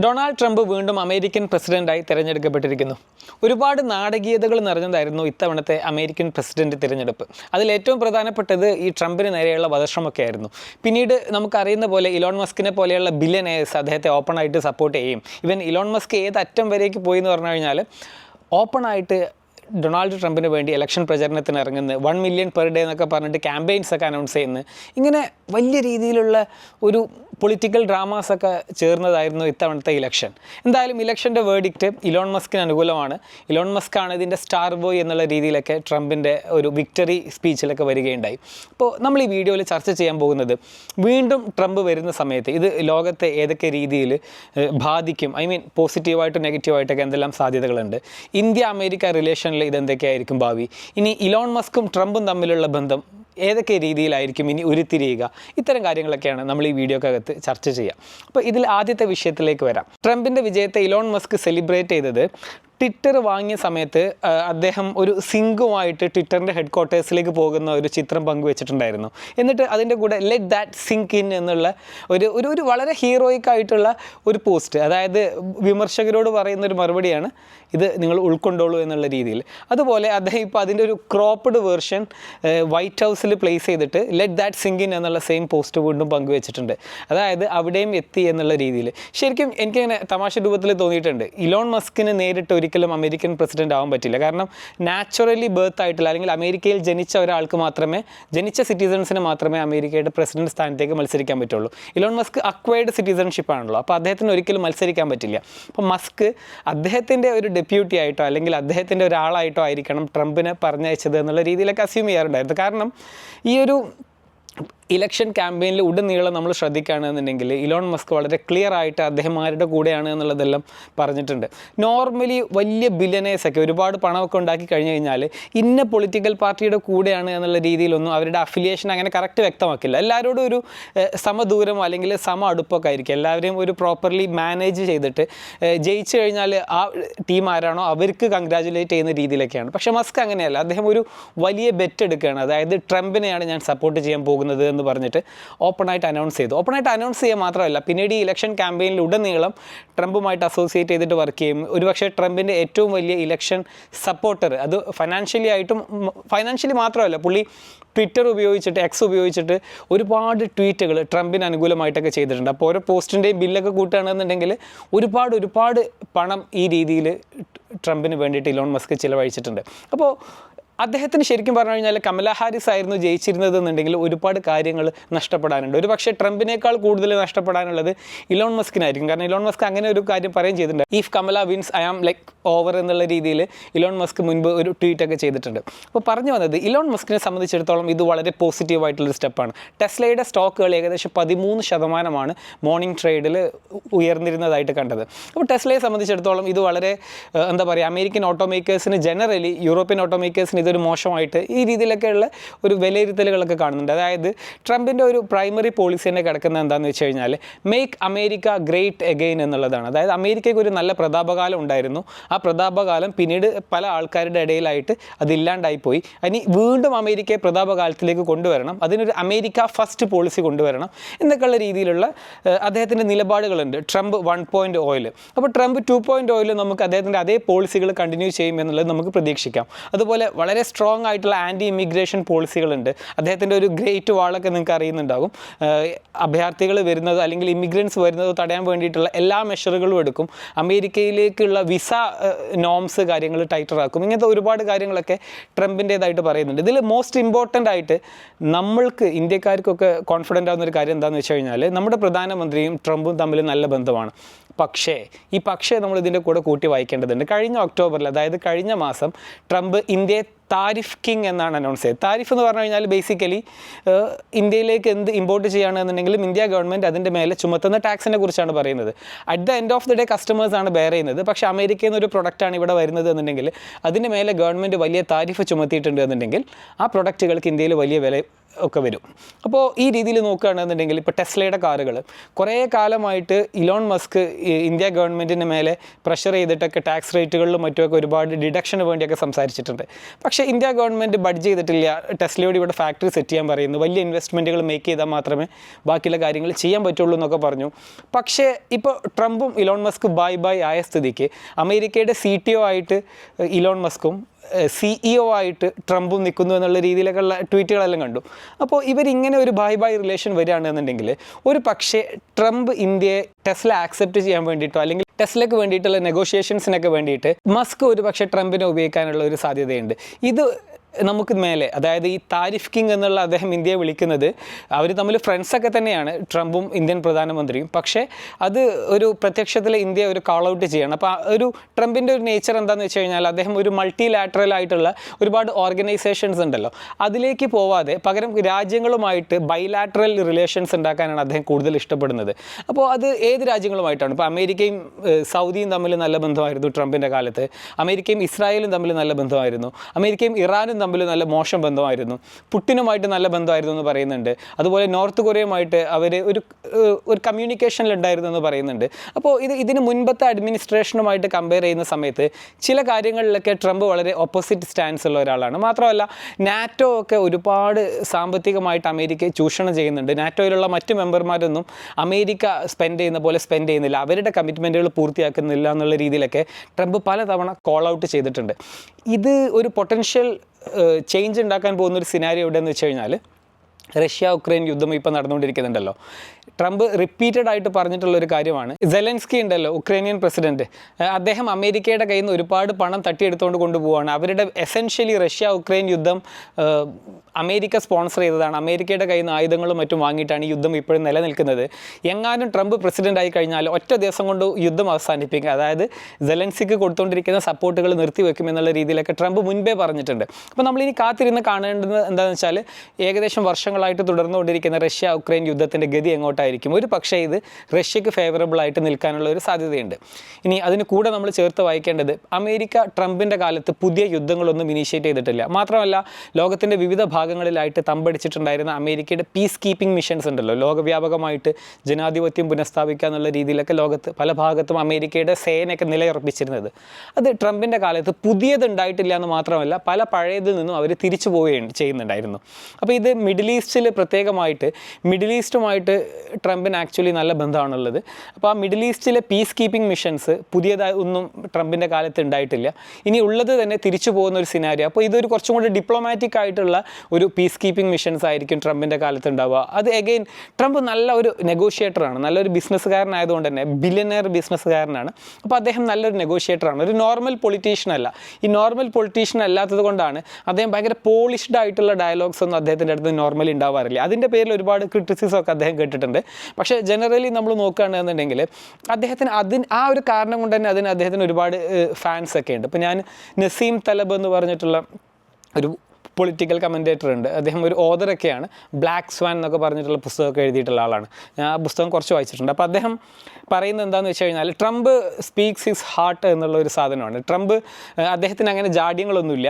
Donald Trump വീണ്ടും American പ്രസിഡന്റായി തിരഞ്ഞെടുക്കപ്പെട്ടിരിക്കുന്നു. ഒരുപാട് നാടകീയതകൾ നിറഞ്ഞതായിരുന്നു ഇത്തവണത്തെ അമേരിക്കൻ പ്രസിഡന്റ് തിരഞ്ഞെടുപ്പ്. അതിൽ ഏറ്റവും പ്രധാനപ്പെട്ടത് ഈ ട്രംപിന് നേരെയുള്ള വധശ്രമമൊക്കെ ആയിരുന്നു പിന്നീട് നമുക്കറിയുന്ന പോലെ ഇലോൺ മസ്കിനെ പോലെയുള്ള ബില്ലനേഴ്സ് അദ്ദേഹത്തെ ഓപ്പണായിട്ട് സപ്പോർട്ട് ചെയ്യും. ഇവൻ ഇലോൺ മസ്ക് ഏത് അറ്റം വരേക്ക് പോയി എന്ന് പറഞ്ഞു കഴിഞ്ഞാൽ ഓപ്പണായിട്ട് ഡൊണാൾഡ് ട്രംപിന് വേണ്ടി ഇലക്ഷൻ പ്രചരണത്തിന് ഇറങ്ങുന്നത് വൺ മില്യൺ പെർ ഡേ എന്നൊക്കെ പറഞ്ഞിട്ട് ക്യാമ്പയിൻസ് ഒക്കെ അനൗൺസ് ചെയ്യുന്നത് ഇങ്ങനെ വലിയ രീതിയിലുള്ള ഒരു പൊളിറ്റിക്കൽ ഡ്രാമാസ് ഒക്കെ ചേർന്നതായിരുന്നു ഇത്തവണത്തെ ഇലക്ഷൻ എന്തായാലും ഇലക്ഷന്റെ വേർഡിക്റ്റ് ഇലോൺ മസ്കിന് അനുകൂലമാണ്. ഇലോൺ മസ്ക് ആണ് ഇതിന്റെ സ്റ്റാർ ബോയ് എന്നുള്ള രീതിയിലൊക്കെ ട്രംപിന്റെ ഒരു വിക്ടറി സ്പീച്ചിലൊക്കെ വരികയുണ്ടായി. അപ്പോൾ നമ്മൾ ഈ വീഡിയോയിൽ ചർച്ച ചെയ്യാൻ പോകുന്നത് വീണ്ടും ട്രംപ് വരുന്ന സമയത്ത് ഇത് ലോകത്തെ ഏതൊക്കെ രീതിയിൽ ബാധിക്കും ഐ മീൻ പോസിറ്റീവായിട്ടും നെഗറ്റീവായിട്ടൊക്കെ എന്തെല്ലാം സാധ്യതകളുണ്ട്. ഇന്ത്യ അമേരിക്ക റിലേഷനിൽ ഇതെന്തൊക്കെയായിരിക്കും ഭാവി? ഇനി ഇലോൺ മസ്കും ട്രംപും തമ്മിലുള്ള ബന്ധം ഏതൊക്കെ രീതിയിലായിരിക്കും ഇനി ഉരുത്തിരിയുക? ഇത്തരം കാര്യങ്ങളൊക്കെയാണ് നമ്മൾ ഈ വീഡിയോക്കകത്ത് ചർച്ച ചെയ്യുക അപ്പോൾ ഇതിൽ ആദ്യത്തെ വിഷയത്തിലേക്ക് വരാം. ട്രംപിന്റെ വിജയത്തെ ഇലോൺ മസ്ക് സെലിബ്രേറ്റ് ചെയ്തത് ട്വിറ്റർ വാങ്ങിയ സമയത്ത് അദ്ദേഹം ഒരു സിങ്കുമായിട്ട് ട്വിറ്ററിന്റെ ഹെഡ് ക്വാർട്ടേഴ്സിലേക്ക് പോകുന്ന ഒരു ചിത്രം പങ്കുവെച്ചിട്ടുണ്ടായിരുന്നു. എന്നിട്ട് അതിന്റെ കൂടെ ലെറ്റ് ദാറ്റ് സിങ്ക് ഇൻ എന്നുള്ള ഒരു ഒരു ഒരു വളരെ ഹീറോയിക് ആയിട്ടുള്ള ഒരു പോസ്റ്റ് അതായത് വിമർശകരോട് പറയുന്ന ഒരു മറുപടിയാണ് ഇത് നിങ്ങൾ ഉൾക്കൊണ്ടോളൂ എന്നുള്ള രീതിയിൽ. അതുപോലെ അദ്ദേഹം ഇപ്പോൾ അതിന്റെ ഒരു ക്രോപ്പ്ഡ് വേർഷൻ വൈറ്റ് ഹൗസിൽ പ്ലേസ് ചെയ്തിട്ട് ലെറ്റ് ദാറ്റ് സിങ്ക് ഇൻ എന്നുള്ള സെയിം പോസ്റ്റ് വീണ്ടും പങ്കുവെച്ചിട്ടുണ്ട്. അതായത് അവിടെയും എത്തി എന്നുള്ള രീതിയിൽ. ശരിക്കും എനിക്കങ്ങനെ തമാശ രൂപത്തിൽ തോന്നിയിട്ടുണ്ട്. ഇലോൺ മസ്കിന് നേരിട്ട് ഒരിക്കലും അമേരിക്കൻ പ്രസിഡന്റ് ആവാൻ പറ്റില്ല. കാരണം നാച്ചുറലി ബർത്ത് ആയിട്ടുള്ള അല്ലെങ്കിൽ അമേരിക്കയിൽ ജനിച്ച ഒരാൾക്ക് മാത്രമേ ജനിച്ച സിറ്റിസൺസിന് മാത്രമേ അമേരിക്കയുടെ പ്രസിഡന്റ് സ്ഥാനത്തേക്ക് മത്സരിക്കാൻ പറ്റുള്ളൂ. ഇലോൺ മസ്ക് അക്വയർഡ് സിറ്റിസൺഷിപ്പ് ആണല്ലോ. അപ്പോൾ അദ്ദേഹത്തിന് ഒരിക്കലും മത്സരിക്കാൻ പറ്റില്ല. അപ്പോൾ മസ്ക് അദ്ദേഹത്തിന്റെ ഒരു ഡെപ്യൂട്ടി ആയിട്ടോ അല്ലെങ്കിൽ അദ്ദേഹത്തിന്റെ ഒരാളായിട്ടോ ആയിരിക്കണം ട്രംപിനെ പറഞ്ഞയച്ചത് എന്നുള്ള രീതിയിലൊക്കെ അസ്യൂം ചെയ്യാറുണ്ടായിരുന്നു കാരണം ഈ ഒരു ഇലക്ഷൻ ക്യാമ്പയിനിൽ ഉടനീളം നമ്മൾ ശ്രദ്ധിക്കുകയാണെന്നുണ്ടെങ്കിൽ ഇലോൺ മസ്ക് വളരെ ക്ലിയർ ആയിട്ട് അദ്ദേഹം ആരുടെ കൂടെയാണ് എന്നുള്ളതെല്ലാം പറഞ്ഞിട്ടുണ്ട്. നോർമലി വലിയ ബില്ലനേഴ്സൊക്കെ ഒരുപാട് പണമൊക്കെ ഉണ്ടാക്കി കഴിഞ്ഞു കഴിഞ്ഞാൽ ഇന്ന പൊളിറ്റിക്കൽ പാർട്ടിയുടെ കൂടെയാണ് എന്നുള്ള രീതിയിലൊന്നും അവരുടെ അഫിലിയേഷൻ അങ്ങനെ കറക്റ്റ് വ്യക്തമാക്കില്ല. എല്ലാവരോടും ഒരു സമദൂരം അല്ലെങ്കിൽ സമ അടുപ്പൊക്കെ ആയിരിക്കും. എല്ലാവരെയും ഒരു പ്രോപ്പർലി മാനേജ് ചെയ്തിട്ട് ജയിച്ചു കഴിഞ്ഞാൽ ആ ടീം ആരാണോ അവർക്ക് കൺഗ്രാജുലേറ്റ് ചെയ്യുന്ന രീതിയിലൊക്കെയാണ്. പക്ഷേ മസ്ക് അങ്ങനെയല്ല. അദ്ദേഹം ഒരു വലിയ ബെറ്റ് എടുക്കുകയാണ്. അതായത് ട്രംപിനെയാണ് ഞാൻ സപ്പോർട്ട് ചെയ്യാൻ പോകുന്നത് എന്ന് പറഞ്ഞിട്ട് ഓപ്പണായിട്ട് അനൗൺസ് ചെയ്തു. ഓപ്പണായിട്ട് അനൗൺസ് ചെയ്യുക മാത്രമല്ല പിന്നീട് ഈ ഇലക്ഷൻ ക്യാമ്പയിനിൽ ഉടനീളം ട്രംപുമായിട്ട് അസോസിയേറ്റ് ചെയ്തിട്ട് വർക്ക് ചെയ്യും. ഒരുപക്ഷെ ട്രംപിന്റെ ഏറ്റവും വലിയ ഇലക്ഷൻ സപ്പോർട്ടർ അത് ഫൈനാൻഷ്യലി ആയിട്ടും ഫൈനാൻഷ്യലി മാത്രമല്ല പുള്ളി ട്വിറ്റർ ഉപയോഗിച്ചിട്ട് എക്സ് ഉപയോഗിച്ചിട്ട് ഒരുപാട് ട്വീറ്റുകൾ ട്രംപിന് അനുകൂലമായിട്ടൊക്കെ ചെയ്തിട്ടുണ്ട്. അപ്പോൾ ഓരോ പോസ്റ്റിന്റെയും ബില്ലൊക്കെ കൂട്ടുകയാണെന്നുണ്ടെങ്കിൽ ഒരുപാട് ഒരുപാട് പണം ഈ രീതിയിൽ ട്രംപിന് വേണ്ടിയിട്ട് ഇലോൺ മസ്ക് ചിലവഴിച്ചിട്ടുണ്ട്. അപ്പോൾ അദ്ദേഹത്തിന് ശരിക്കും പറഞ്ഞു കഴിഞ്ഞാൽ കമല ഹാരിസ് ആയിരുന്നു ജയിച്ചിരുന്നത് എന്നുണ്ടെങ്കിൽ ഒരുപാട് കാര്യങ്ങൾ നഷ്ടപ്പെടാനുണ്ട്. ഒരു പക്ഷേ ട്രംപിനേക്കാൾ കൂടുതൽ നഷ്ടപ്പെടാനുള്ളത് ഇലോൺ മസ്കിനായിരിക്കും. കാരണം ഇലോൺ മസ്ക് അങ്ങനെ ഒരു കാര്യം പറയുകയും ചെയ്തിട്ടുണ്ട്. If Kamala wins I am like over എന്നുള്ള രീതിയിൽ ഇലോൺ മസ്ക് മുൻപ് ഒരു ട്വീറ്റ് ഒക്കെ ചെയ്തിട്ടുണ്ട്. അപ്പോൾ പറഞ്ഞു വന്നത് ഇലോൺ മസ്കിനെ സംബന്ധിച്ചിടത്തോളം ഇത് വളരെ പോസിറ്റീവ് ആയിട്ടുള്ളൊരു സ്റ്റെപ്പാണ് ടെസ്ലയുടെ സ്റ്റോക്കുകൾ ഏകദേശം പതിമൂന്ന് ശതമാനമാണ് മോർണിംഗ് ട്രേഡിൽ ഉയർന്നിരുന്നതായിട്ട് കണ്ടത്. അപ്പോൾ ടെസ്ലയെ സംബന്ധിച്ചിടത്തോളം ഇത് വളരെ എന്താ പറയുക അമേരിക്കൻ ഓട്ടോമേക്കേഴ്സിന് ജനറലി യൂറോപ്യൻ ഓട്ടോമേക്കേഴ്സിന് ഇതൊരു മോശമായിട്ട് ഈ രീതിയിലൊക്കെയുള്ള ഒരു വിലയിരുത്തലുകളൊക്കെ കാണുന്നുണ്ട്. അതായത് ട്രംപിന്റെ ഒരു പ്രൈമറി പോളിസി തന്നെ കിടക്കുന്നത് എന്താണെന്ന് വെച്ച് കഴിഞ്ഞാൽ മേക്ക് അമേരിക്ക ഗ്രേറ്റ് എഗെയിൻ എന്നുള്ളതാണ്. അതായത് അമേരിക്കയ്ക്ക് ഒരു നല്ല പ്രതാപകാലം ഉണ്ടായിരുന്നു. ആ പ്രതാപകാലം പിന്നീട് പല ആൾക്കാരുടെ ഇടയിലായിട്ട് അതില്ലാണ്ടായിപ്പോയി ഇനി വീണ്ടും അമേരിക്കയെ പ്രതാപകാലത്തിലേക്ക് കൊണ്ടുവരണം. അതിനൊരു അമേരിക്ക ഫസ്റ്റ് പോളിസി കൊണ്ടുവരണം എന്നൊക്കെയുള്ള രീതിയിലുള്ള അദ്ദേഹത്തിന്റെ നിലപാടുകളുണ്ട്. ട്രംപ് വൺ പോയിന്റ് ഓയിൽ അപ്പോൾ ട്രംപ് ടു പോയിന്റ് ഓയിൽ നമുക്ക് അദ്ദേഹത്തിന്റെ അതേ പോളിസികൾ കണ്ടിന്യൂ ചെയ്യും എന്നുള്ളത് നമുക്ക് പ്രതീക്ഷിക്കാം. അതുപോലെ വളരെ സ്ട്രോങ് ആയിട്ടുള്ള ആന്റി ഇമിഗ്രേഷൻ പോളിസികളുണ്ട് അദ്ദേഹത്തിന്റെ ഒരു ഗ്രേറ്റ് വാളൊക്കെ നിങ്ങൾക്ക് അറിയുന്നുണ്ടാകും. അഭയാർത്ഥികൾ വരുന്നത് അല്ലെങ്കിൽ ഇമിഗ്രൻസ് വരുന്നത് തടയാൻ വേണ്ടിയിട്ടുള്ള എല്ലാ മെഷറുകളും എടുക്കും. അമേരിക്കയിലേക്കുള്ള വിസ നോംസ് കാര്യങ്ങൾ ടൈറ്ററാക്കും ഇങ്ങനത്തെ ഒരുപാട് കാര്യങ്ങളൊക്കെ ട്രംപിന്റേതായിട്ട് പറയുന്നുണ്ട്. ഇതിൽ മോസ്റ്റ് ഇമ്പോർട്ടന്റ് ആയിട്ട് നമ്മൾക്ക് ഇന്ത്യക്കാർക്കൊക്കെ കോൺഫിഡന്റ് ആവുന്ന ഒരു കാര്യം എന്താണെന്ന് വെച്ച് കഴിഞ്ഞാൽ നമ്മുടെ പ്രധാനമന്ത്രിയും ട്രംപും തമ്മിൽ നല്ല ബന്ധമാണ്. പക്ഷേ ഈ പക്ഷേ നമ്മൾ ഇതിന്റെ കൂടെ കൂട്ടി വായിക്കേണ്ടതുണ്ട്. കഴിഞ്ഞ ഒക്ടോബറിൽ അതായത് കഴിഞ്ഞ മാസം ട്രംപ് ഇന്ത്യയെ താരിഫ് കിങ് എന്നാണ് അനൗൺസ് ചെയ്തത്. താരിഫ് എന്ന് പറഞ്ഞു കഴിഞ്ഞാൽ ബേസിക്കലി ഇന്ത്യയിലേക്ക് എന്ത് ഇമ്പോർട്ട് ചെയ്യുകയാണെന്നുണ്ടെങ്കിലും ഇന്ത്യ ഗവൺമെന്റ് അതിന്റെ മേലെ ചുമത്തുന്ന ടാക്സിനെ കുറിച്ചാണ് പറയുന്നത്. At the end of the day customers ആണ് ബെയർ ചെയ്യുന്നത്. പക്ഷേ അമേരിക്കയിൽ നിന്നൊരു പ്രൊഡക്റ്റാണ് ഇവിടെ വരുന്നത് എന്നുണ്ടെങ്കിൽ അതിന്റെ മേലെ ഗവൺമെന്റ് വലിയ താരിഫ് ചുമത്തിയിട്ടുണ്ട് എന്നുണ്ടെങ്കിൽ ആ പ്രൊഡക്റ്റുകൾക്ക് ഇന്ത്യയിൽ വലിയ വില ഒക്കെ വരും. അപ്പോൾ ഈ രീതിയിൽ നോക്കുകയാണെന്നുണ്ടെങ്കിൽ ഇപ്പോൾ ടെസ്ലയുടെ കാറുകൾ കുറേ കാലമായിട്ട് ഇലോൺ മസ്ക് ഇന്ത്യ ഗവൺമെന്റിന് മേലെ പ്രഷർ ചെയ്തിട്ടൊക്കെ ടാക്സ് റേറ്റുകളിലും മറ്റുമൊക്കെ ഒരുപാട് ഡിഡക്ഷന് വേണ്ടിയൊക്കെ സംസാരിച്ചിട്ടുണ്ട്. പക്ഷേ ഇന്ത്യ ഗവൺമെന്റ് ബഡ്ജ് ചെയ്തിട്ടില്ല. ടെസ്ലയോട് ഇവിടെ ഫാക്ടറി സെറ്റ് ചെയ്യാൻ പറയുന്നു. വലിയ ഇൻവെസ്റ്റ്മെന്റുകൾ മേക്ക് ചെയ്താൽ മാത്രമേ ബാക്കിയുള്ള കാര്യങ്ങൾ ചെയ്യാൻ പറ്റുള്ളൂ എന്നൊക്കെ പറഞ്ഞു. പക്ഷേ ഇപ്പോൾ ട്രംപും ഇലോൺ മസ്ക് ബൈ ബൈ ആയ സ്ഥിതിക്ക് അമേരിക്കയുടെ സി ടി ഒ ആയിട്ട് ഇലോൺ മസ്കും സിഇഒ ആയിട്ട് ട്രംപും നിൽക്കുന്നു എന്നുള്ള രീതിയിലൊക്കെയുള്ള ട്വീറ്റുകളെല്ലാം കണ്ടു. അപ്പോൾ ഇവരിങ്ങനെ ഒരു ബൈ ബൈ റിലേഷൻ വരികയാണെന്നുണ്ടെങ്കിൽ ഒരു പക്ഷേ ട്രംപ് ഇന്ത്യയെ ടെസ്ല ആക്സെപ്റ്റ് ചെയ്യാൻ വേണ്ടിയിട്ടോ അല്ലെങ്കിൽ ടെസ്ലയ്ക്ക് വേണ്ടിയിട്ടുള്ള നെഗോഷിയേഷൻസിനൊക്കെ വേണ്ടിയിട്ട് മസ്ക് ഒരു പക്ഷേ ട്രംപിനെ ഉപയോഗിക്കാനുള്ള ഒരു സാധ്യതയുണ്ട്. ഇത് നമുക്ക് മേലെ അതായത് ഈ താരിഫ് കിങ് എന്നുള്ള അദ്ദേഹം ഇന്ത്യയെ വിളിക്കുന്നത് അവർ തമ്മിൽ ഫ്രണ്ട്സൊക്കെ തന്നെയാണ് ട്രംപും ഇന്ത്യൻ പ്രധാനമന്ത്രിയും. പക്ഷേ അത് ഒരു പ്രത്യക്ഷത്തിൽ ഇന്ത്യ ഒരു കാൾ ഔട്ട് ചെയ്യണം. അപ്പോൾ ഒരു ട്രംപിന്റെ ഒരു നേച്ചർ എന്താണെന്ന് വെച്ച് കഴിഞ്ഞാൽ അദ്ദേഹം ഒരു മൾട്ടി ആയിട്ടുള്ള ഒരുപാട് ഓർഗനൈസേഷൻസ് ഉണ്ടല്ലോ. അതിലേക്ക് പോവാതെ പകരം രാജ്യങ്ങളുമായിട്ട് ബൈലാറ്ററൽ റിലേഷൻസ് ഉണ്ടാക്കാനാണ് അദ്ദേഹം കൂടുതൽ ഇഷ്ടപ്പെടുന്നത്. അപ്പോൾ അത് ഏത് രാജ്യങ്ങളുമായിട്ടാണ്? ഇപ്പോൾ അമേരിക്കയും സൗദിയും തമ്മിൽ നല്ല ബന്ധമായിരുന്നു ട്രംപിന്റെ കാലത്ത്. അമേരിക്കയും ഇസ്രായേലും തമ്മിൽ നല്ല ബന്ധമായിരുന്നു. അമേരിക്കയും ഇറാനും തമ്മിൽ നല്ല മോശം ബന്ധമായിരുന്നു. പുട്ടിനുമായിട്ട് നല്ല ബന്ധമായിരുന്നു എന്ന് പറയുന്നുണ്ട്. അതുപോലെ നോർത്ത് കൊറിയയുമായിട്ട് അവർ ഒരു ഒരു കമ്മ്യൂണിക്കേഷനിൽ ഉണ്ടായിരുന്നു എന്ന് പറയുന്നുണ്ട്. അപ്പോൾ ഇത് ഇതിന് മുൻപത്തെ അഡ്മിനിസ്ട്രേഷനുമായിട്ട് കമ്പയർ ചെയ്യുന്ന സമയത്ത് ചില കാര്യങ്ങളിലൊക്കെ ട്രംപ് വളരെ ഓപ്പോസിറ്റ് സ്റ്റാൻസ് ഉള്ള ഒരാളാണ്. മാത്രമല്ല നാറ്റോ ഒക്കെ ഒരുപാട് സാമ്പത്തികമായിട്ട് അമേരിക്കയെ ചൂഷണം ചെയ്യുന്നുണ്ട്. നാറ്റോയിലുള്ള മറ്റ് മെമ്പർമാരൊന്നും അമേരിക്ക സ്പെൻഡ് ചെയ്യുന്ന പോലെ സ്പെൻഡ് ചെയ്യുന്നില്ല. അവരുടെ കമ്മിറ്റ്മെന്റുകൾ പൂർത്തിയാക്കുന്നില്ല എന്നുള്ള രീതിയിലൊക്കെ ട്രംപ് പലതവണ കോൾ ഔട്ട് ചെയ്തിട്ടുണ്ട്. ഇത് ഒരു പൊട്ടൻഷ്യൽ ചേഞ്ച് ഉണ്ടാക്കാൻ പോകുന്ന ഒരു സിനാരിയോ എവിടെയെന്ന് വെച്ച് കഴിഞ്ഞാൽ റഷ്യ ഉക്രൈൻ യുദ്ധം ഇപ്പോൾ നടന്നുകൊണ്ടിരിക്കുന്നുണ്ടല്ലോ. ട്രംപ് റിപ്പീറ്റഡ് ആയിട്ട് പറഞ്ഞിട്ടുള്ള ഒരു കാര്യമാണ്. സെലൻസ്കി ഉണ്ടല്ലോ ഉക്രൈനിയൻ പ്രസിഡന്റ്. അദ്ദേഹം അമേരിക്കയുടെ കയ്യിൽ നിന്ന് ഒരുപാട് പണം തട്ടിയെടുത്തുകൊണ്ട് കൊണ്ടുപോവാണ്. അവരുടെ എസെൻഷ്യലി റഷ്യ ഉക്രൈൻ യുദ്ധം അമേരിക്ക സ്പോൺസർ ചെയ്തതാണ്. അമേരിക്കയുടെ കയ്യിൽ നിന്ന് ആയുധങ്ങളും മറ്റും വാങ്ങിയിട്ടാണ് ഈ യുദ്ധം ഇപ്പോഴും നിലനിൽക്കുന്നത്. എങ്ങാനും ട്രംപ് പ്രസിഡന്റ് ആയി കഴിഞ്ഞാൽ ഒറ്റ ദിവസം കൊണ്ട് യുദ്ധം അവസാനിപ്പിക്കുക അതായത് സെലൻസിക്ക് കൊടുത്തുകൊണ്ടിരിക്കുന്ന സപ്പോർട്ടുകൾ നിർത്തിവെക്കും എന്നുള്ള രീതിയിലൊക്കെ ട്രംപ് മുൻപേ പറഞ്ഞിട്ടുണ്ട്. അപ്പോൾ നമ്മളിനി കാത്തിരുന്ന് കാണേണ്ടത് എന്താണെന്ന് വെച്ചാൽ ഏകദേശം വർഷങ്ങളായിട്ട് തുടർന്നുകൊണ്ടിരിക്കുന്ന റഷ്യ ഉക്രൈൻ യുദ്ധത്തിന്റെ ഗതി എങ്ങോട്ടായിരിക്കും? ഒരു പക്ഷേ ഇത് റഷ്യക്ക് ഫേവറബിൾ ആയിട്ട് നിൽക്കാനുള്ള ഒരു സാധ്യതയുണ്ട്. ഇനി അതിന് കൂടെ നമ്മൾ ചേർത്ത് വായിക്കേണ്ടത് അമേരിക്ക ട്രംപിന്റെ കാലത്ത് പുതിയ യുദ്ധങ്ങളൊന്നും ഇനീഷ്യേറ്റ് ചെയ്തിട്ടില്ല. മാത്രമല്ല ലോകത്തിന്റെ വിവിധ ഭാഗങ്ങളിലായിട്ട് തമ്പടിച്ചിട്ടുണ്ടായിരുന്ന അമേരിക്കയുടെ പീസ് കീപ്പിംഗ് മിഷൻസ് ഉണ്ടല്ലോ. ലോകവ്യാപകമായിട്ട് ജനാധിപത്യം പുനഃസ്ഥാപിക്കുക എന്നുള്ള രീതിയിലൊക്കെ ലോകത്ത് പല ഭാഗത്തും അമേരിക്കയുടെ സേനയൊക്കെ നിലയുറപ്പിച്ചിരുന്നത്. അത് ട്രംപിന്റെ കാലത്ത് പുതിയത് ഉണ്ടായിട്ടില്ല എന്ന് മാത്രമല്ല പല പഴയതിൽ നിന്നും അവർ തിരിച്ചു പോവുകയും ചെയ്യുന്നുണ്ടായിരുന്നു. അപ്പോൾ ഇത് മിഡിൽ ഈസ്റ്റിൽ പ്രത്യേകമായിട്ട് മിഡിൽ ഈസ്റ്റുമായിട്ട് ട്രംപിന് ആക്ച്വലി നല്ല ബന്ധമാണുള്ളത്. അപ്പോൾ ആ മിഡിൽ ഈസ്റ്റിലെ പീസ് കീപ്പിംഗ് മിഷൻസ് പുതിയതായി ഒന്നും ട്രംപിന്റെ കാലത്ത് ഉണ്ടായിട്ടില്ല. ഇനി ഉള്ളത് തന്നെ തിരിച്ചു പോകുന്ന ഒരു സിനാരിയോ അപ്പോൾ ഇതൊരു കുറച്ചും കൂടി ഡിപ്ലോമാറ്റിക് ആയിട്ടുള്ള ഒരു പീസ് കീപ്പിംഗ് മിഷൻസ് ആയിരിക്കും ട്രംപിന്റെ കാലത്ത് ഉണ്ടാവുക. അത് എഗെയിൻ ട്രംപ് നല്ല ഒരു നെഗോഷിയേറ്ററാണ് നല്ലൊരു ബിസിനസ്സുകാരനായതുകൊണ്ട് തന്നെ ബില്ലിയനെയർ ബിസിനസ്സുകാരനാണ് അപ്പോൾ അദ്ദേഹം നല്ലൊരു നെഗോഷിയേറ്ററാണ് ഒരു നോർമൽ പൊളിറ്റീഷ്യൻ അല്ല. ഈ നോർമൽ പൊളിറ്റീഷ്യൻ അല്ലാത്തത് കൊണ്ടാണ് അദ്ദേഹം ഭയങ്കര പോളിഷ്ഡ് ആയിട്ടുള്ള ഡയലോഗ്സ് ഒന്നും അദ്ദേഹത്തിന്റെ അടുത്ത് നോർമലി ഉണ്ടാവാറില്ല. അതിന്റെ പേരിൽ ഒരുപാട് ക്രിറ്റിസിസം ഒക്കെ അദ്ദേഹം കേട്ടിട്ടുണ്ട്. പക്ഷേ ജനറലി നമ്മൾ നോക്കുകയാണെന്നുണ്ടെങ്കിൽ അദ്ദേഹത്തിന് അതിന് ആ ഒരു കാരണം കൊണ്ട് തന്നെ അതിന് അദ്ദേഹത്തിന് ഒരുപാട് ഫാൻസ് ഒക്കെ ഉണ്ട്. ഇപ്പോൾ ഞാൻ നസീം തലബ് എന്ന് പറഞ്ഞിട്ടുള്ള ഒരു പൊളിറ്റിക്കൽ കമന്റേറ്റർ ഉണ്ട്. അദ്ദേഹം ഒരു ഓതറൊക്കെയാണ് ബ്ലാക്ക് സ്വാൻ എന്നൊക്കെ പറഞ്ഞിട്ടുള്ള പുസ്തകമൊക്കെ എഴുതിയിട്ടുള്ള ആളാണ്. ഞാൻ ആ പുസ്തകം കുറച്ച് വായിച്ചിട്ടുണ്ട്. അപ്പോൾ അദ്ദേഹം പറയുന്നത് എന്താണെന്ന് വെച്ച് കഴിഞ്ഞാൽ ട്രംപ് സ്പീക്സ് ഹിസ് ഹാർട്ട് എന്നുള്ള ഒരു സാധനമാണ്. ട്രംപ് അദ്ദേഹത്തിന് അങ്ങനെ ജാഡ്യങ്ങളൊന്നുമില്ല.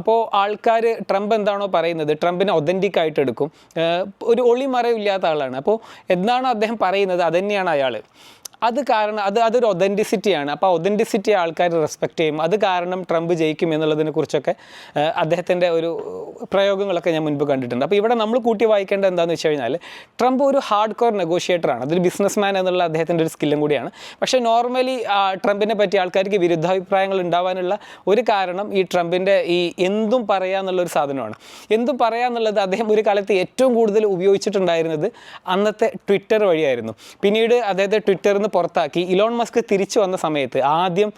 അപ്പോൾ ആൾക്കാർ ട്രംപ് എന്താണോ പറയുന്നത് ട്രംപിനെ ഒതന്റിക് ആയിട്ട് എടുക്കും. ഒരു ഒളിമറയില്ലാത്ത ആളാണ്. അപ്പോൾ എന്താണോ അദ്ദേഹം പറയുന്നത്? അതന്നെയാണ് അയാൾ അത് കാരണം അത് അതൊരു ഒതന്റിസിറ്റിയാണ് അപ്പോൾ ഒതന്റിസിറ്റി ആൾക്കാർ റെസ്പെക്ട് ചെയ്യും. അത് കാരണം ട്രംപ് ജയിക്കും എന്നുള്ളതിനെ കുറിച്ചൊക്കെ അദ്ദേഹത്തിന്റെ ഒരു പ്രയോഗങ്ങളൊക്കെ ഞാൻ മുൻപ് കണ്ടിട്ടുണ്ട്. അപ്പോൾ ഇവിടെ നമ്മൾ കൂട്ടി വായിക്കേണ്ട എന്താണെന്ന് വെച്ച് കഴിഞ്ഞാൽ ട്രംപ് ഒരു ഹാർഡ് കോർ നെഗോഷിയേറ്ററാണ് അതൊരു ബിസിനസ് മാൻ എന്നുള്ള അദ്ദേഹത്തിന്റെ ഒരു സ്കില്ലും കൂടിയാണ്. പക്ഷേ നോർമലി ട്രംപിനെ പറ്റി ആൾക്കാർക്ക് വിരുദ്ധാഭിപ്രായങ്ങൾ ഉണ്ടാവാനുള്ള ഒരു കാരണം ഈ ട്രംപിന്റെ ഈ എന്തും പറയുക എന്നുള്ളൊരു സാധനമാണ്. എന്തും പറയുക എന്നുള്ളത് അദ്ദേഹം ഒരു കാലത്ത് ഏറ്റവും കൂടുതൽ ഉപയോഗിച്ചിട്ടുണ്ടായിരുന്നത് അന്നത്തെ ട്വിറ്റർ വഴിയായിരുന്നു. പിന്നീട് അദ്ദേഹത്തെ ട്വിറ്ററിൽ നിന്ന് പുറത്താക്കി ഇലോൺ മസ്ക് തിരിച്ചു വന്ന സമയത്ത് ആദ്യം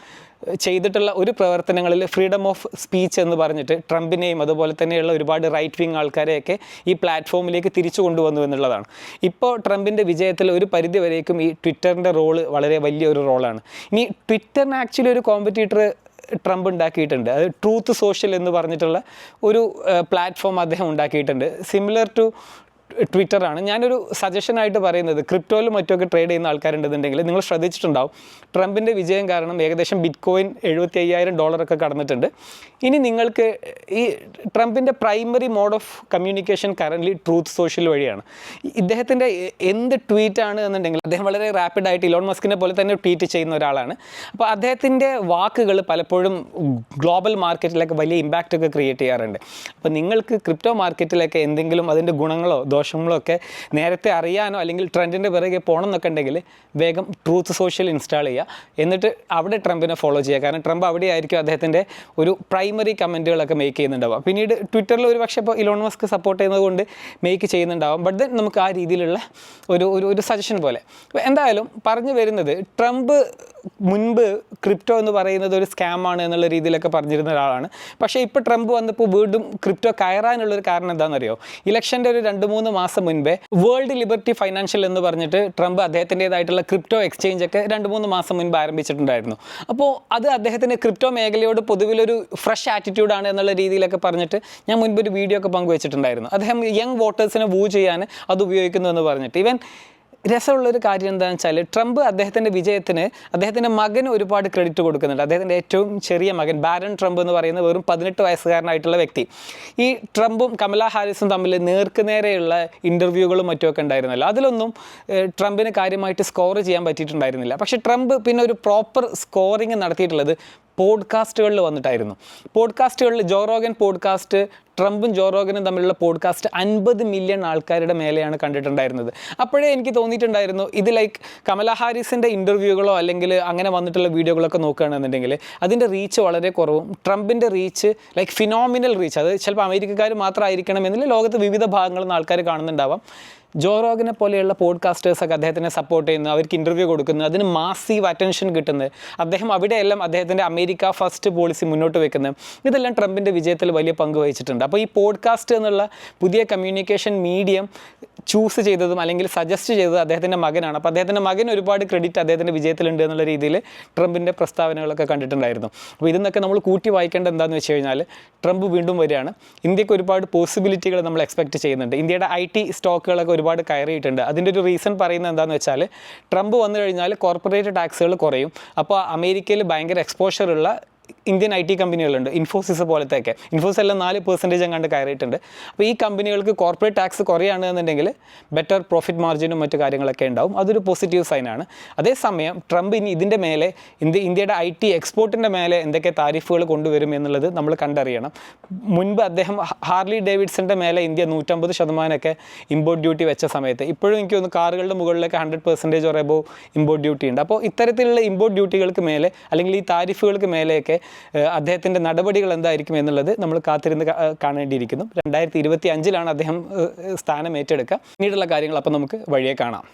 ചെയ്തിട്ടുള്ള ഒരു പ്രവർത്തനങ്ങളിൽ ഫ്രീഡം ഓഫ് സ്പീച്ച് എന്ന് പറഞ്ഞിട്ട് ട്രംപിനെയും അതുപോലെ തന്നെയുള്ള ഒരുപാട് റൈറ്റ് വിങ് ആൾക്കാരെയൊക്കെ ഈ പ്ലാറ്റ്ഫോമിലേക്ക് തിരിച്ചു കൊണ്ടുവന്നു എന്നുള്ളതാണ്. ഇപ്പോൾ ട്രംപിന്റെ വിജയത്തിൽ ഒരു പരിധി വരേക്കും ഈ ട്വിറ്ററിന്റെ റോൾ വളരെ വലിയൊരു റോളാണ്. ഇനി ട്വിറ്ററിന് ആക്ച്വലി ഒരു കോമ്പറ്റീറ്റർ ട്രംപ് ഉണ്ടാക്കിയിട്ടുണ്ട്. അത് ട്രൂത്ത് സോഷ്യൽ എന്ന് പറഞ്ഞിട്ടുള്ള ഒരു പ്ലാറ്റ്ഫോം അദ്ദേഹം ഉണ്ടാക്കിയിട്ടുണ്ട്. സിമിലർ ടു ട്വിറ്ററാണ് ഞാനൊരു സജഷനായിട്ട് പറയുന്നത് ക്രിപ്റ്റോയിലും മറ്റുമൊക്കെ ട്രേഡ് ചെയ്യുന്ന ആൾക്കാരുണ്ടെന്നുണ്ടെങ്കിൽ നിങ്ങൾ ശ്രദ്ധിച്ചിട്ടുണ്ടാവും. ട്രംപിന്റെ വിജയം കാരണം ഏകദേശം ബിറ്റ് കോയിൻ എഴുപത്തി അയ്യായിരം ഡോളറൊക്കെ കടന്നിട്ടുണ്ട്. ഇനി നിങ്ങൾക്ക് ഈ ട്രംപിന്റെ primary mode of communication currently Truth Social വഴിയാണ്. ഇദ്ദേഹത്തിന്റെ എന്ത് ട്വീറ്റാണ് എന്നുണ്ടെങ്കിൽ അദ്ദേഹം വളരെ റാപ്പിഡായിട്ട് ഇലോൺ മസ്കിനെ പോലെ തന്നെ ട്വീറ്റ് ചെയ്യുന്ന ഒരാളാണ്. അപ്പോൾ അദ്ദേഹത്തിന്റെ വാക്കുകൾ പലപ്പോഴും ഗ്ലോബൽ മാർക്കറ്റിലൊക്കെ വലിയ ഇമ്പാക്റ്റ് ഒക്കെ ക്രിയേറ്റ് ചെയ്യാറുണ്ട്. അപ്പോൾ നിങ്ങൾക്ക് ക്രിപ്റ്റോ മാർക്കറ്റിലൊക്കെ എന്തെങ്കിലും അതിന്റെ ഗുണങ്ങളോ ദോഷങ്ങളോ ഒക്കെ നേരത്തെ അറിയാനോ അല്ലെങ്കിൽ ട്രെൻഡിന്റെ പിറകെ പോകണം എന്നൊക്കെ ഉണ്ടെങ്കിൽ വേഗം ട്രൂത്ത് സോഷ്യൽ ഇൻസ്റ്റാൾ ചെയ്യുക. എന്നിട്ട് അവിടെ ട്രംപിനെ ഫോളോ ചെയ്യുക. കാരണം ട്രംപ് അവിടെയായിരിക്കും അദ്ദേഹത്തിന്റെ ഒരു പ്രൈമറി കമന്റുകളൊക്കെ മേക്ക് ചെയ്യുന്നുണ്ടാവുക. പിന്നീട് ട്വിറ്ററിൽ ഒരു പക്ഷേ ഇപ്പോൾ ഇലോൺ മസ്ക് സപ്പോർട്ട് ചെയ്യുന്നതുകൊണ്ട് മേക്ക് ചെയ്യുന്നുണ്ടാവും. ബട്ട് ദെൻ നമുക്ക് ആ രീതിയിലുള്ള ഒരു ഒരു ഒരു സജഷൻ പോലെ. എന്തായാലും പറഞ്ഞു വരുന്നത് ട്രംപ് മുൻപ് ക്രിപ്റ്റോ എന്ന് പറയുന്നത് ഒരു സ്കാമാണ് എന്നുള്ള രീതിയിലൊക്കെ പറഞ്ഞിരുന്ന ഒരാളാണ്. പക്ഷേ ഇപ്പോൾ ട്രംപ് വന്നപ്പോൾ വീണ്ടും ക്രിപ്റ്റോ കയറാനുള്ളൊരു കാരണം എന്താണെന്നറിയോ? ഇലക്ഷന്റെ ഒരു രണ്ട് മൂന്ന് മാസം മുൻപേ വേൾഡ് ലിബർട്ടി ഫൈനാൻഷ്യൽ എന്ന് പറഞ്ഞിട്ട് ട്രംപ് അദ്ദേഹത്തിന്റെതായിട്ടുള്ള ക്രിപ്റ്റോ എക്സ്ചേഞ്ച് ഒക്കെ രണ്ട് മൂന്ന് മാസം മുൻപ് ആരംഭിച്ചിട്ടുണ്ടായിരുന്നു. അപ്പോൾ അത് അദ്ദേഹത്തിന് ക്രിപ്റ്റോ മേഖലയോട് പൊതുവിലൊരു ഫ്രഷ് ആറ്റിറ്റ്യൂഡാണ് എന്നുള്ള രീതിയിലൊക്കെ പറഞ്ഞിട്ട് ഞാൻ മുൻപ് ഒരു വീഡിയോ ഒക്കെ പങ്കുവച്ചിട്ടുണ്ടായിരുന്നു. അദ്ദേഹം യങ് വോട്ടേഴ്സിനെ വൂ ചെയ്യാൻ അത് ഉപയോഗിക്കുന്നു എന്ന് പറഞ്ഞിട്ട്. ഇവൻ രസമുള്ളൊരു കാര്യം എന്താണെന്ന് വെച്ചാൽ ട്രംപ് അദ്ദേഹത്തിന്റെ വിജയത്തിന് അദ്ദേഹത്തിന്റെ മകന് ഒരുപാട് ക്രെഡിറ്റ് കൊടുക്കുന്നുണ്ട്. അദ്ദേഹത്തിന്റെ ഏറ്റവും ചെറിയ മകൻ ബാരൻ ട്രംപ് എന്ന് പറയുന്ന വെറും പതിനെട്ട് വയസ്സുകാരനായിട്ടുള്ള വ്യക്തി. ഈ ട്രംപും കമല ഹാരിസും തമ്മിൽ നേർക്കുനേരെയുള്ള ഇന്റർവ്യൂകളും മറ്റുമൊക്കെ ഉണ്ടായിരുന്നല്ലോ. അതിലൊന്നും ട്രംപിന് കാര്യമായിട്ട് സ്കോർ ചെയ്യാൻ പറ്റിയിട്ടുണ്ടായിരുന്നില്ല. പക്ഷേ ട്രംപ് പിന്നെ ഒരു പ്രോപ്പർ സ്കോറിങ് നടത്തിയിട്ടുള്ളത് പോഡ്കാസ്റ്റുകളിൽ വന്നിട്ടായിരുന്നു. പോഡ്കാസ്റ്റുകളിൽ ജോറോഗൻ പോഡ്കാസ്റ്റ് ട്രംപും ജോറോഗനും തമ്മിലുള്ള പോഡ്കാസ്റ്റ് അൻപത് മില്യൺ ആൾക്കാരുടെ മേലെയാണ് കണ്ടിട്ടുണ്ടായിരുന്നത്. അപ്പോഴേ എനിക്ക് തോന്നിയിട്ടുണ്ടായിരുന്നു ഇത് ലൈക്ക് കമല ഹാരിസിന്റെ ഇന്റർവ്യൂകളോ അല്ലെങ്കിൽ അങ്ങനെ വന്നിട്ടുള്ള വീഡിയോകളൊക്കെ നോക്കുകയാണെന്നുണ്ടെങ്കിൽ അതിന്റെ റീച്ച് വളരെ കുറവും ട്രംപിന്റെ റീച്ച് ലൈക്ക് ഫിനോമിനൽ റീച്ച് അത് ചിലപ്പോൾ അമേരിക്കക്കാർ മാത്രമായിരിക്കണം എന്നില്ല ലോകത്ത് വിവിധ ഭാഗങ്ങളിൽ നിന്ന് ആൾക്കാർ കാണുന്നുണ്ടാവാം. ജോറോഗിനെ പോലെയുള്ള പോഡ്കാസ്റ്റേഴ്സൊക്കെ അദ്ദേഹത്തിനെ സപ്പോർട്ട് ചെയ്യുന്നു അവർക്ക് ഇന്റർവ്യൂ കൊടുക്കുന്നു അതിന് മാസീവ് അറ്റൻഷൻ കിട്ടുന്നത്. അദ്ദേഹം അവിടെയെല്ലാം അദ്ദേഹത്തിന്റെ അമേരിക്ക ഫസ്റ്റ് പോളിസി മുന്നോട്ട് വെക്കുന്നത്. ഇതെല്ലാം ട്രംപിന്റെ വിജയത്തിൽ വലിയ പങ്ക് വഹിച്ചിട്ടുണ്ട്. അപ്പോൾ ഈ പോഡ്കാസ്റ്റ് എന്നുള്ള പുതിയ കമ്മ്യൂണിക്കേഷൻ മീഡിയം ചൂസ് ചെയ്തതും അല്ലെങ്കിൽ സജസ്റ്റ് ചെയ്തത് അദ്ദേഹത്തിന്റെ മകനാണ്. അപ്പോൾ അദ്ദേഹത്തിന്റെ മകൻ ഒരുപാട് ക്രെഡിറ്റ് അദ്ദേഹത്തിന്റെ വിജയത്തിലുണ്ട് എന്നുള്ള രീതിയിൽ ട്രംപിന്റെ പ്രസ്താവനകളൊക്കെ കണ്ടിട്ടുണ്ടായിരുന്നു. അപ്പോൾ ഇതെന്നൊക്കെ നമ്മൾ കൂട്ടി വായിക്കേണ്ട എന്താണെന്ന് വെച്ച് കഴിഞ്ഞാൽ ട്രംപ് വീണ്ടും വരികയാണ്. ഇന്ത്യയ്ക്ക് ഒരുപാട് പോസിബിലിറ്റികൾ നമ്മൾ എക്സ്പെക്ട് ചെയ്യുന്നുണ്ട്. ഇന്ത്യയുടെ ഐ ടി സ്റ്റോക്കുകളൊക്കെ ഒരുപാട് കയറിയിട്ടുണ്ട്. അതിന്റെ ഒരു റീസൺ പറയുന്നത് എന്താണെന്ന് വെച്ചാൽ ട്രംപ് വന്നു കഴിഞ്ഞാൽ കോർപ്പറേറ്റ് ടാക്സുകൾ കുറയും. അപ്പോൾ അമേരിക്കയിൽ ഭയങ്കര എക്സ്പോഷർ ഉള്ള ഇന്ത്യൻ ഐ ടി കമ്പനികളുണ്ട് ഇൻഫോസിസ് പോലത്തെയൊക്കെ. ഇൻഫോസിസ് എല്ലാം നാല് പെർസെന്റേജ് അങ്ങാണ്ട് കയറിയിട്ടുണ്ട്. അപ്പോൾ ഈ കമ്പനികൾക്ക് കോർപ്പറേറ്റ് ടാക്സ് കുറയുകയാണെന്നുണ്ടെങ്കിൽ ബെറ്റർ പ്രോഫിറ്റ് മാർജിനും മറ്റു കാര്യങ്ങളൊക്കെ ഉണ്ടാവും. അതൊരു പോസിറ്റീവ് സൈനാണ് അതേസമയം ട്രംപ് ഇനി ഇതിന്റെ മേലെ ഇന്ത്യ ഇന്ത്യയുടെ ഐ ടി എക്സ്പോർട്ടിന്റെ മേലെ എന്തൊക്കെ താരിഫുകൾ കൊണ്ടുവരും എന്നുള്ളത് നമ്മൾ കണ്ടറിയണം. മുൻപ് അദ്ദേഹം ഹാർലി ഡേവിഡ്സന്റെ മേലെ ഇന്ത്യ നൂറ്റമ്പത് ശതമാനമൊക്കെ ഇമ്പോർട്ട് ഡ്യൂട്ടി വെച്ച സമയത്ത് ഇപ്പോഴും എനിക്ക് തോന്നുന്നു കാറുകളുടെ മുകളിലൊക്കെ hundred percentage above import duty ഉണ്ട്. അപ്പോൾ ഇത്തരത്തിലുള്ള ഇമ്പോർട്ട് ഡ്യൂട്ടികൾക്ക് മേലെ അല്ലെങ്കിൽ ഈ താരിഫുകൾക്ക് മേലെയൊക്കെ അദ്ദേഹത്തിന്റെ നടപടികൾ എന്തായിരിക്കും എന്നുള്ളത് നമ്മൾ കാത്തിരുന്ന് കാണേണ്ടിയിരിക്കുന്നു. രണ്ടായിരത്തി ഇരുപത്തി അഞ്ചിലാണ് അദ്ദേഹം സ്ഥാനം ഏറ്റെടുക്കുക. പിന്നീടുള്ള കാര്യങ്ങൾ അപ്പം നമുക്ക് വഴിയെ കാണാം.